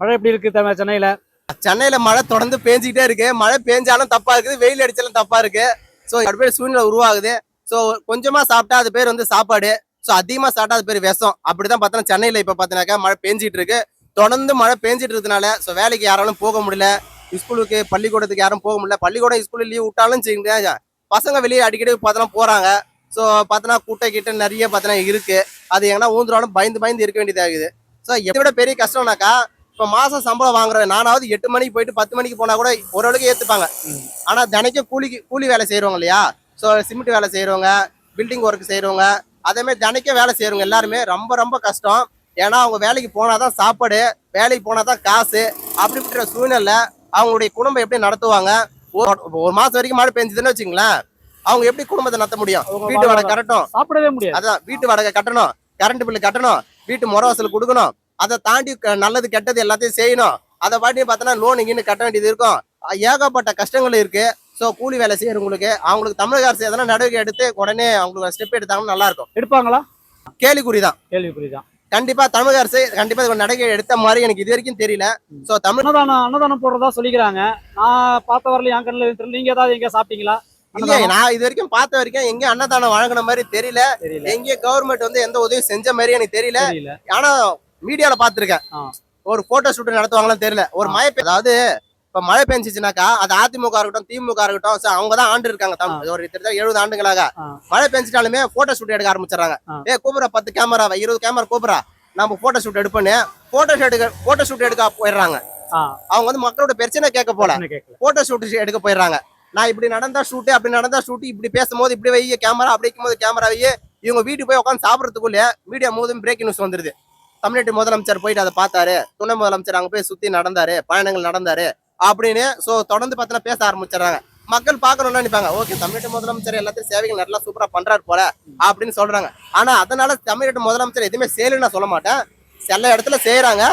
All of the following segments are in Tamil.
மழை எப்படி இருக்கு த- சென்னையில? சென்னையில மழை தொடர்ந்து பேஞ்சிக்கிட்டே இருக்கு. மழை பேஞ்சாலும் தப்பா இருக்குது வெயில் அடிச்சாலும் தப்பா இருக்கு. ஸோ பேர் சூழ்நிலை உருவாகுது. ஸோ கொஞ்சமா சாப்பிட்டா அது பேர் வந்து சாப்பாடு. ஸோ அதிகமா சாப்பிட்டா அது பேர் விஷம். அப்படிதான் பார்த்தோன்னா சென்னையில இப்ப பார்த்தீங்கன்னாக்கா மழை பேஞ்சிட்டு இருக்கு. தொடர்ந்து மழை பேஞ்சிட்டு இருக்கனால ஸோ வேலைக்கு யாராலும் போக முடியல. ஸ்கூலுக்கு பள்ளிக்கூடத்துக்கு யாரும் போக முடியல. பள்ளிக்கூடம் ஸ்கூலில் லீவ் விட்டாலும் சரிங்க பசங்க வெளியே அடிக்கடி பார்த்தோன்னா போறாங்க. ஸோ பார்த்தோன்னா கூட்ட கிட்ட நிறைய பார்த்தோன்னா இருக்கு. அது எங்கன்னா ஊந்துறாலும் பயந்து பயந்து இருக்க வேண்டியதாகுது ஸோ எதை விட பெரிய கஷ்டம்னாக்கா இப்போ மாசம் சம்பளம் வாங்குறேன் நானாவது எட்டு மணிக்கு போயிட்டு பத்து மணிக்கு போனா கூட ஓரளவுக்கு ஏத்துப்பாங்க. ஆனா தினைக்கும் கூலிக்கு கூலி வேலை செய்யறவங்க இல்லையா? ஸோ சிமெண்ட் வேலை செய்யறவங்க பில்டிங் ஒர்க் செய்யறவங்க அதே மாதிரி தினைக்கும் வேலை செய்யறவங்க எல்லாருமே ரொம்ப ரொம்ப கஷ்டம். ஏன்னா அவங்க வேலைக்கு போனாதான் சாப்பாடு வேலைக்கு போனாதான் காசு அப்படிப்பட்ட சூழ்நிலை அவங்களுடைய குடும்பம் எப்படி நடத்துவாங்க? ஒரு மாசம் வரைக்கும் மழை பெஞ்சதுன்னு வச்சுங்களேன் அவங்க எப்படி குடும்பத்தை நடத்த முடியும்? வீட்டு வாடகை. கட்டணும். சாப்பிடவே முடியாது. அதான் வீட்டு வாடகை கட்டணும் கரண்ட் பில்லு கட்டணும் வீட்டு முறை வசூல் கொடுக்கணும். அதை தாண்டி நல்லது கெட்டது எல்லாத்தையும் செய்யணும். அதை பாட்டி பார்த்தோன்னா லோன் இங்கன்னு கட்ட வேண்டியது இருக்கும். ஏகப்பட்ட கஷ்டங்கள் இருக்கு. ஸோ கூலி வேலை செய்யறவங்களுக்கு அவங்களுக்கு தமிழக அரசு எதனா நடவடிக்கை எடுத்து உடனே அவங்களுக்கு ஸ்டெப் எடுத்தாங்கன்னா நல்லா இருக்கும். எடுப்பாங்களா? கேலிக்குறி தான் கேள்விக்குறிதான் கண்டிப்பா தமிழக அரசு கண்டிப்பா இது நடவடிக்கை எடுத்த மாதிரி எனக்கு இது வரைக்கும் தெரியல. ஸோ தமிழ் அன்னதானம் அன்னதானம் போடுறதா சொல்லிக்கிறாங்க. நான் பார்த்த வரல என் கண்ணில் தெரியல. நீங்க ஏதாவது எங்க சாப்பிட்டீங்களா? இல்லையே நான் இது வரைக்கும் பார்த்த வரைக்கும் எங்கேயும் அன்னதானம் வழங்கின மாதிரி தெரியல. எங்கேயும் கவர்மெண்ட் வந்து எந்த உதவியும் செஞ்ச மாதிரி எனக்கு தெரியல. ஆனா மீடியால பாத்திருக்கேன். ஒரு போட்டோ ஷூட் நடத்துவாங்களான்னு தெரியல. ஒரு மழை அதாவது இப்ப மழை பெஞ்சிச்சுனாக்கா அது அதிமுக இருக்கட்டும் திமுக இருக்கட்டும் அவங்க தான் ஆண்டு இருக்காங்க தமிழ். ஒரு கிட்டத்தட்ட எழுபது ஆண்டுகளாக. மழை பெஞ்சிட்டாலுமே போட்டோ ஷூட் எடுக்க ஆரம்பிச்சிடறாங்க. ஏ கூப்பிடுற பத்து கேமரா இருபது கேமரா கூப்பிடுறா. நம்ம போட்டோ ஷூட் எடுப்பேன்னு போட்டோ ஷூட் எடுக்க போட்டோ ஷூட் எடுக்க போயிடுறாங்க. அவங்க வந்து மக்களோட பிரச்சனை கேட்க போல. போட்டோ ஷூட் எடுக்க போயிடுறாங்க. நான் இப்படி நடந்தா ஷூட்டு அப்படி நடந்தா ஷூட் இப்படி பேசும்போது இப்படி வை கேமரா அப்படி வைக்கும்போது கேமரா வை இவங்க வீட்டுக்கு போய் உட்காந்து சாப்பிட்றதுக்குள்ளே மீடியா மூதும் பிரேக் நியூஸ் வந்துருது. தமிழ்நாட்டு முதலமைச்சர் போயிட்டு அதை பார்த்தாரு. துணை முதலமைச்சர் அங்க போய் சுத்தி நடந்தாரு. பயணங்கள் நடந்தாரு. அப்படின்னு சோ தொடர்ந்து பார்த்தீங்கன்னா பேச ஆரம்பிச்சிடுறாங்க. மக்கள் பார்க்கணும்னு நினைப்பாங்க. ஓகே தமிழ்நாட்டு முதலமைச்சர் எல்லாத்தையும் சேவைகள் நல்லா சூப்பரா பண்றாரு போல அப்படின்னு சொல்றாங்க. ஆனா அதனால தமிழ்நாட்டு முதலமைச்சர் எதுவுமே செய்யலன்னு நான் சொல்ல மாட்டேன். சில இடத்துல செய்யறாங்க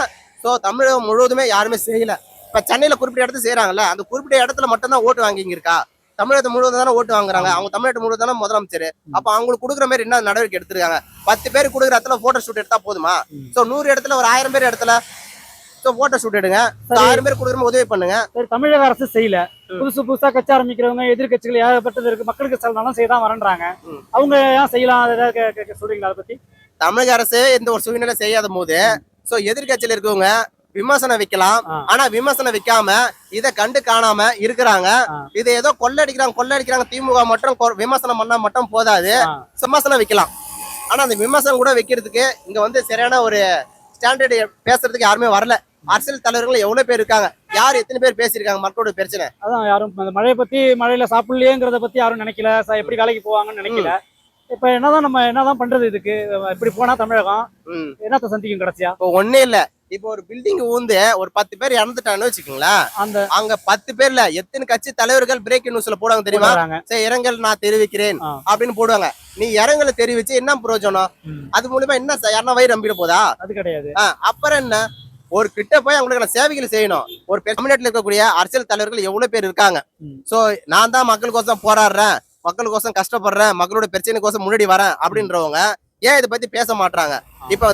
சோ தமிழகம் முழுவதுமே யாருமே செய்யல. இப்ப சென்னையில குறிப்பிட்ட இடத்துல செய்யறாங்கல்ல அந்த குறிப்பிட்ட இடத்துல மட்டும்தான் ஓட்டு வாங்கிங்க இருக்கா தமிழகத்தை முழுவதும் தானே ஓட்டு வாங்குறாங்க. அவங்க தமிழ்நாட்டு முழுவதும் தானே முதலமைச்சர். அப்ப அவங்களுக்கு கொடுக்குற மாதிரி என்ன நடவடிக்கை எடுத்திருக்காங்க? பத்து பேர் கொடுக்குற இடத்துல போட்டோ ஷூட் எடுத்தா போதுமா. சோ நூறு இடத்துல ஒரு ஆயிரம் பேர் இடத்துல போட்டோ ஷூட் எடுங்க. ஆயிரம் பேர் கொடுக்குற உதவி பண்ணுங்க. சரி தமிழக அரசு செய்யல. புதுசு புதுசா கட்சி ஆரம்பிக்கிறவங்க எதிர்கட்சிகள் ஏகப்பட்டது இருக்கு. மக்களுக்கு சில நலம் செய்யதான் வரன்றாங்க. அவங்க ஏன் செய்யலாம்? ஏதாவது சொல்றீங்களா? அதை பத்தி? தமிழக அரசு எந்த ஒரு சூழ்நிலை செய்யாத போது சோ எதிர்கட்சியில இருக்கவங்க விமர்சனம் வைக்கலாம். ஆனா விமர்சனம் வைக்காம இத கண்டு காணாம இருக்கிறாங்க. இது ஏதோ கொள்ளடிக்கிறாங்க கொள்ளடிக்கிறாங்க திமுக மட்டும் விமர்சனம் பண்ணா மட்டும் போதாது. விமர்சனம் வைக்கலாம். ஆனா அந்த விமர்சனம் கூட வைக்கிறதுக்கு இங்க வந்து சரியான ஒரு ஸ்டாண்டர்டு பேசுறதுக்கு யாருமே வரல. அரசியல் தலைவர்கள் எவ்வளவு பேர் இருக்காங்க? யார் எத்தனை பேர் பேசியிருக்காங்க? மக்களோட பிரச்சனை. அதான் யாரும் அந்த மழையை பத்தி மழையில சாப்பிடலையேங்கிறத பத்தி யாரும் நினைக்கல. எப்படி வேலைக்கு போவாங்கன்னு நினைக்கல. இப்ப என்னதான் நம்ம என்னதான் பண்றது இதுக்கு? இப்படி போனா தமிழகம். என்னத்த சந்திக்கும் கடைசியா? ஒண்ணே இல்ல. இப்போ ஒரு பில்டிங் ஊந்து ஒரு பத்து பேர் இறந்துட்டான்னு வச்சுக்கோங்களேன் அந்த அங்க பத்து பேர்ல எத்தனை கட்சி தலைவர்கள் பிரேக் நியூஸ்ல போடுவாங்க தெரியுமா. சரி இரங்கல் நான் தெரிவிக்கிறேன். அப்படின்னு போடுவாங்க. நீ இரங்கலை தெரிவிச்சு என்ன பிரயோஜனம். அது மூலியமா என்ன ச- யாருன்னா வயிறு நம்பிட போதா? அது கிடையாது. அப்புறம் என்ன? ஒரு கிட்ட போய் அவங்களுக்கான சேவைகள் செய்யணும். ஒரு தமிழ்நாட்டுல இருக்கக்கூடிய அரசியல் தலைவர்கள் எவ்வளவு பேர் இருக்காங்க. சோ நான் தான் மக்களுக்கோசம் போராடுறேன். மக்களுக்கோசம் கஷ்டப்படுறேன். மக்களோட பிரச்சனைக்கோசம் முன்னாடி வரேன் அப்படின்றவங்க ஏன் இதை பத்தி பேச மாட்டாங்க இப்ப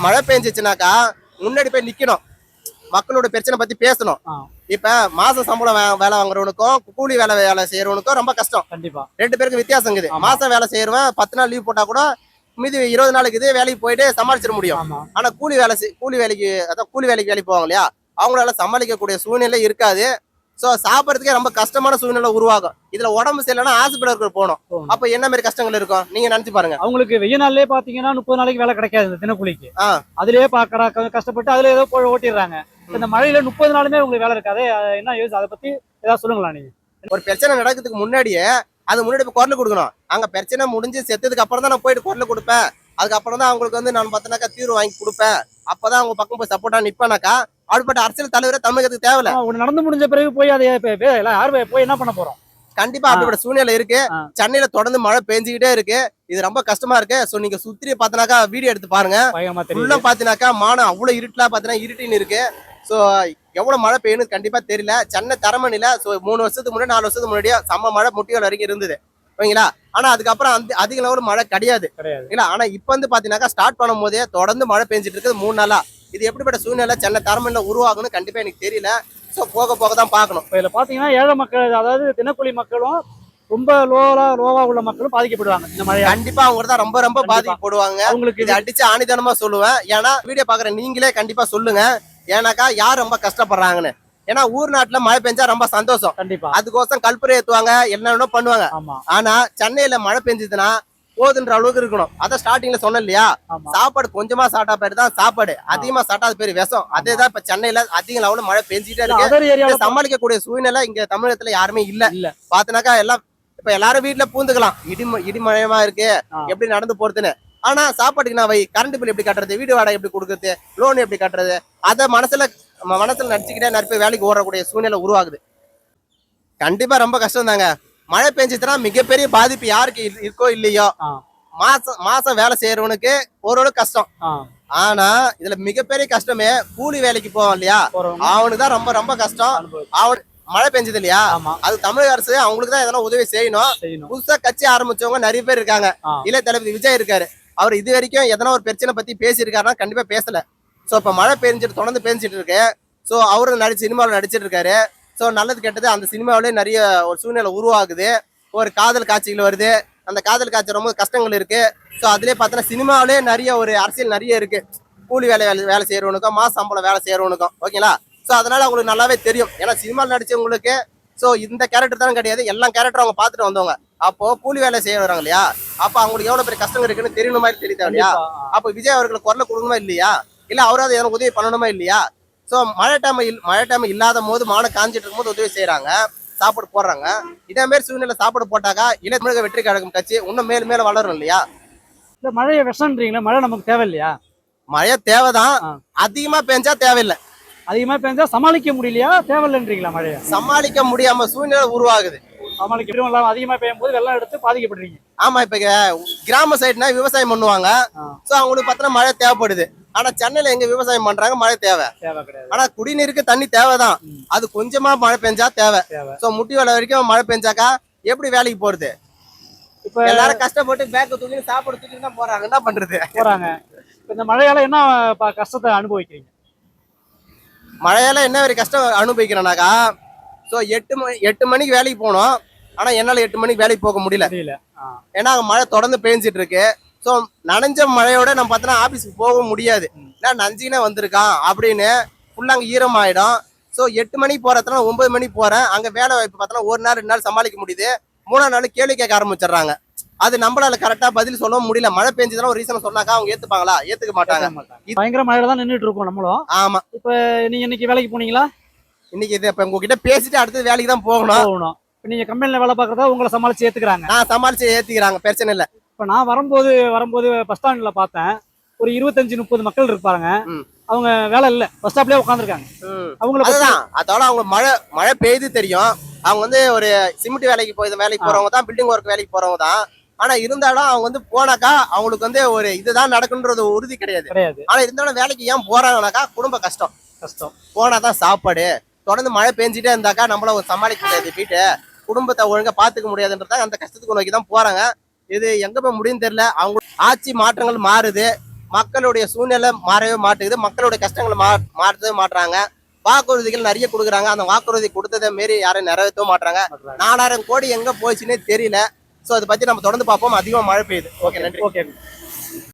மழை பெஞ்சிச்சுனாக்கா முன்னாடி போய் நிக்கணும். மக்களோட பிரச்சனை பத்தி பேசணும். இப்ப மாச சம்பளம் வேலை வாங்குறவனுக்கும் கூலி வேலை வேலை செய்யறவனுக்கும் ரொம்ப கஷ்டம். கண்டிப்பா. ரெண்டு பேருக்கு வித்தியாசம் இருக்குது. மாசம் வேலை செய்யறவன் பத்து நாள் லீவ் போட்டா கூட மீதி இருபது நாளுக்கு இது வேலைக்கு போயிட்டு சமாளிச்சிட முடியும். ஆனா கூலி வேலை கூலி வேலைக்கு அதான் கூலி வேலைக்கு வேலைக்கு போவாங்க இல்லையா? அவங்களால சமாளிக்கக்கூடிய சூழ்நிலை இருக்காது. சோ சாப்பிடறதுக்கே ரொம்ப கஷ்டமான சூழ்நிலை உருவாகும். இதுல உடம்பு சரியில்லைன்னா ஹாஸ்பிட்டலுக்கு போகணும். அப்ப என்ன மாதிரி கஷ்டங்கள் இருக்கும்? நீங்க நினைச்சு பாருங்க. அவங்களுக்கு வெய்ய நாள்லயே பாத்தீங்கன்னா முப்பது நாளைக்கு வேலை கிடைக்காது இந்த தினக்கூலிக்கு. அதுலயே பாக்கடா கஷ்டப்பட்டு அதுல ஏதோ ஓட்டிடுறாங்க. இந்த மழையில முப்பது நாளுமே உங்களுக்கு வேலை இருக்காது. என்ன யோசி அதை பத்தி ஏதாவது சொல்லுங்களா நீங்க? ஒரு பிரச்சனை நடக்கிறதுக்கு முன்னாடியே அது முன்னாடி போய் குரல் கொடுக்கணும். அங்க பிரச்சனை முடிஞ்சு செத்ததுக்கு அப்புறம் தான் நான் போயிட்டு குரல் கொடுப்பேன். அதுக்கப்புறம் தான் அவங்களுக்கு வந்து நான் பார்த்தனாக்கா தீர்வு வாங்கி கொடுப்பேன். அப்பதான் அவங்க பக்கம் போய் சப்போர்ட்டா நிப்பேனாக்கா அப்படிப்பட்ட அரசியல் தலைவரே தமிழகத்துக்கு தேவையில்ல. ஒண்ணு நடந்து முடிஞ்ச பிறகு போய் அதை யாரு போய் என்ன பண்ண போறோம்? கண்டிப்பா அப்படிப்பட்ட சூழ்நிலை இருக்கு. சென்னையில தொடர்ந்து மழை பெஞ்சுக்கிட்டே இருக்கு. இது ரொம்ப கஷ்டமா இருக்கு. சோ நீங்க சுத்தி பார்த்தனாக்கா வீடியோ எடுத்து பாருங்க. தெரியும் பாத்தீங்கன்னாக்கா மானம் அவ்வளவு இருட்டலா பாத்தீங்கன்னா இருட்டின்னு இருக்கு. சோ எவ்வளவு மழை பெய்யும்னு கண்டிப்பா தெரியல. சென்னை தரமணில சோ மூணு வருஷத்துக்கு முன்னாடி நாலு வருஷத்துக்கு முன்னாடியே செம்ம மழை முட்டிகள் வரைக்கும் இருந்தது. ஓகேங்களா? ஆனா அதுக்கப்புறம் அந்த அதிக லெவல் மழை கிடையாது. கிடையாது. இல்ல ஆனா இப்ப வந்து பாத்தீங்கன்னாக்கா ஸ்டார்ட் பண்ணும் போதே தொடர்ந்து மழை பெஞ்சிட்டு இருக்குது மூணு நாளா. இது எப்படிப்பட்ட சூழ்நிலை சென்னை தரமணில உருவாகும்னு கண்டிப்பா எனக்கு தெரியல. சோ போக போக தான் பார்க்கணும். இப்போ இதில் பார்த்தீங்கன்னா ஏழை மக்கள் அதாவது தினக்கூலி மக்களும் ரொம்ப லோவா லோவா உள்ள மக்களும் பாதிக்கப்படுவாங்க. இந்த மழையால கண்டிப்பா அவங்க தான் ரொம்ப ரொம்ப. பாதிக்கப்படுவாங்க. அவங்களுக்கு இது அடிச்சு ஆணிதனமா சொல்லுவேன். ஏன்னா வீடியோ பாக்குற நீங்களே கண்டிப்பா சொல்லுங்க. ஏன்னாக்கா யார் ரொம்ப கஷ்டப்படுறாங்கன்னு. ஏன்னா ஊர் நாட்டுல மழை பெஞ்சா ரொம்ப சந்தோஷம். கண்டிப்பா. அதுக்கோசம் கல்புரை ஏத்துவாங்க என்னென்ன பண்ணுவாங்க. ஆனா சென்னையில மழை பெஞ்சதுன்னா போதுன்ற அளவுக்கு இருக்கணும். அதான் ஸ்டார்டிங்ல சொன்னேன் இல்லையா சாப்பாடு கொஞ்சமா சாப்பிட்டா பேரு தான் சாப்பாடு. அதிகமா சாப்பிட்டாத பேரு விஷம். அதே தான் இப்ப சென்னையில அதிக லெவலில் மழை பெஞ்சிட்டே இருக்கு. ஏரியாவில் சமாளிக்கக்கூடிய சூழ்நிலை இங்க தமிழகத்துல யாருமே இல்ல. இல்ல. பாத்தனாக்கா எல்லாம் இப்ப எல்லாரும் வீட்டுல பூந்துக்கலாம். இடி இடிமழையமா இருக்கு. எப்படி நடந்து போறதுன்னு. ஆனா சாப்பாட்டுக்கு நான் வை. கரண்ட் பில் எப்படி கட்டுறது? வீடு வாடகை எப்படி கொடுக்கறது? லோன் எப்படி கட்டுறது? அத மனசுல மனசுல நடிச்சுக்கிட்டே நிறைய பேர் வேலைக்கு ஓடக்கூடிய சூழ்நிலை உருவாகுது. கண்டிப்பா ரொம்ப கஷ்டம் தாங்க மழை பெஞ்சிச்சுன்னா மிகப்பெரிய பாதிப்பு யாருக்கு இரு- இருக்கோ இல்லையோ. மாசம் மாசம் வேலை செய்யறவனுக்கு ஓரளவு கஷ்டம். ஆனா இதுல மிகப்பெரிய கஷ்டமே கூலி வேலைக்கு போவான் இல்லையா? அவனுக்கு தான் ரொம்ப ரொம்ப கஷ்டம். அவன் மழை பெஞ்சது இல்லையா? அது தமிழக அரசு அவங்களுக்கு தான் எதனா உதவி செய்யணும். புதுசா கட்சி ஆரம்பிச்சவங்க நிறைய பேர் இருக்காங்க. இளைய தளபதி விஜய் இருக்காரு. அவர் இது வரைக்கும் எதனா ஒரு பிரச்சனை பத்தி பேசியிருக்காருன்னா கண்டிப்பா பேசல. சோ இப்ப மழை பெஞ்சிட்டு தொடர்ந்து பெஞ்சிட்டு இருக்கு. சோ அவரும் நடி சினிமாவில் நடிச்சிட்டு இருக்காரு. சோ நல்லது கெட்டது அந்த சினிமாவிலே நிறைய ஒரு சூழ்நிலை உருவாகுது. ஒரு காதல் காட்சிகள் வருது. அந்த காதல் காட்சி ரொம்ப கஷ்டங்கள் இருக்கு. சோ அதுலயே பார்த்தோன்னா சினிமாவிலே நிறைய ஒரு அரசியல் நிறைய இருக்கு. கூலி வேலை வேலை வேலை செய்யறவனுக்கும் மாச சம்பளம் வேலை செய்யறவனுக்கும். ஓகேங்களா? சோ அதனால அவங்களுக்கு நல்லாவே தெரியும். ஏன்னா சினிமாவில் நடிச்சவங்களுக்கு சோ இந்த கேரக்டர் தான் கிடையாது. எல்லா கேரக்டரும் அவங்க பார்த்துட்டு வந்தவங்க. அப்போ கூலி வேலை செய்ய வராங்க இல்லையா? அப்ப அவங்களுக்கு எவ்வளவு பெரிய கஷ்டம் இருக்குன்னு தெரியணும் மாதிரி தெரியுதா இல்லையா. அப்ப விஜய் அவர்களுக்கு குரல் கொடுக்கணுமா இல்லையா? இல்ல அவராவது எனக்கு உதவி பண்ணணுமா இல்லையா? சோ மழை டைம் மழை டைம் இல்லாத போது மானை காஞ்சிட்டு இருக்கும்போது உதவி செய்யறாங்க சாப்பாடு போடுறாங்க. இதே மாதிரி சூழ்நிலை சாப்பாடு போட்டாக்கா இளைய தமிழக வெற்றி கழகம் கட்சி இன்னும் மேலும் மேலும் வளரும் இல்லையா? இந்த மழையை விஷம்ன்றீங்களா? மழை நமக்கு தேவையில்லையா? மழை தேவைதான். ஆ. அதிகமா பெஞ்சா தேவையில்லை. அதிகமா பெஞ்சா சமாளிக்க முடியலையா? தேவையில்லைன்றீங்களா மழையை? சமாளிக்க முடியாம சூழ்நிலை உருவாகுது. சமாளிக்க இல்லாம அதிகமா பெய்யும் போது வெள்ளம் எடுத்து பாதிக்கப்படுறீங்க. ஆமா இப்ப கிராம சைடுனா விவசாயம் பண்ணுவாங்க. சோ அவங்களுக்கு பார்த்தா மழை தேவைப்படுது. ஆனா சென்னையில எங்க விவசாயம் பண்றாங்க மழை தேவை. ஆனா குடிநீருக்கு தண்ணி தேவைதான். அது கொஞ்சமா மழை பெஞ்சா தேவை. சோ முட்டி வேலை வரைக்கும் மழை பெஞ்சாக்கா எப்படி வேலைக்கு போறது? இப்ப எல்லாரும் கஷ்டப்பட்டு பேக்க தூக்கி சாப்பாடு தூக்கி தான் போறாங்க. என்ன பண்றது? போறாங்க. இந்த மழையால என்ன கஷ்டத்தை அனுபவிக்கிறீங்க? மழையால என்ன ஒரு கஷ்டம் அனுபவிக்கிறேனாக்கா சோ எட்டு மணி எட்டு மணிக்கு வேலைக்கு போனோம். ஆனா என்னால எட்டு மணிக்கு வேலைக்கு போக முடியல. ஏன்னா அங்க மழை தொடர்ந்து பெஞ்சிட்டு இருக்கு. சோ நனைஞ்ச மழையோட நம்ம பார்த்தோன்னா ஆபீஸ்க்கு போக முடியாது. நான் நஞ்சினே வந்திருக்கான் அப்படின்னு ஃபுல்லா அங்க ஈரம் ஆயிடும் சோ எட்டு மணிக்கு போறதுனால ஒன்பது மணிக்கு போறேன். அங்க வேலை வாய்ப்பு பார்த்தோன்னா ஒரு நாள் ரெண்டு நாள் சமாளிக்க முடியுது. மூணாம் நாள் கேள்வி கேட்க ஆரம்பிச்சிடுறாங்க. அது நம்மளால கரெக்டா பதில் சொல்ல முடியல. மழை பெஞ்சதுன்னா ஒரு ரீசன் சொன்னாக்கா அவங்க ஏத்துப்பாங்களா? ஏத்துக்க மாட்டாங்க. பயங்கர மழையில தான் நின்றுட்டு இருக்கோம் நம்மளும். ஆமா. நீங்க இன்னைக்கு வேலைக்கு போனீங்களா? இன்னைக்கு இது இப்ப உங்ககிட்ட பேசிட்டு அடுத்தது வேலைக்கு தான் போகணும். போகணும். இப்ப நீங்க கம்பெனில வேலை பார்க்கறதா உங்களை சமாளிச்சு ஏத்துக்கிறாங்க. நான் சமாளிச்சு ஏத்திக்கிறாங்க பிரச்சனை இல்ல. இப்ப நான் வரும்போது வரும்போது பஸ் ஸ்டாண்ட்ல பார்த்தேன். ஒரு இருபத்தஞ்சு முப்பது மக்கள் இருப்பாங்க. அவங்க வேலை இல்ல. பஸ் ஸ்டாப்லயே உட்காந்துருக்காங்க ம். அவங்கள பத்தி- அதுதான். அதோட அவங்க மழை மழை பெய்யுது தெரியும். அவங்க வந்து ஒரு சிமெண்ட் வேலைக்கு போய் வேலைக்கு போறவங்க தான் பில்டிங் ஒர்க் வேலைக்கு போறவங்க தான். ஆனா இருந்தாலும் அவங்க வந்து போனாக்கா அவங்களுக்கு வந்து ஒரு இதுதான் நடக்குன்றது உறுதி கிடையாது. கிடையாது. ஆனா இருந்தாலும் வேலைக்கு ஏன் போறாங்கனாக்கா குடும்ப கஷ்டம். கஷ்டம். போனாதான் சாப்பாடு தொடர்ந்து மழை பெஞ்சிட்டே இருந்தாக்கா நம்மள ஒரு சமாளிக்க முடியாது வீட்டை. குடும்பத்தை ஒழுங்கா பாத்துக்க முடியாதுன்றதா அந்த கஷ்டத்துக்கு நோக்கி தான் போறாங்க. இது எங்க போய் முடியும் தெரியல. அவங்க ஆட்சி மாற்றங்கள் மாறுது. மக்களுடைய சூழ்நிலை மாறவே மாட்டுது மக்களுடைய கஷ்டங்கள் மா மாற்றவே மாட்டுறாங்க. வாக்குறுதிகள் நிறைய கொடுக்குறாங்க. அந்த வாக்குறுதி கொடுத்ததை மாரி யாரும் நிறைவேற்றவும் மாட்றாங்க நாலாயிரம் கோடி எங்க போச்சுன்னே தெரியல. சோ அதை பத்தி நம்ம தொடர்ந்து பார்ப்போம். அதிகமா மழை பெய்யுது. ஓகே நன்றி. ஓகே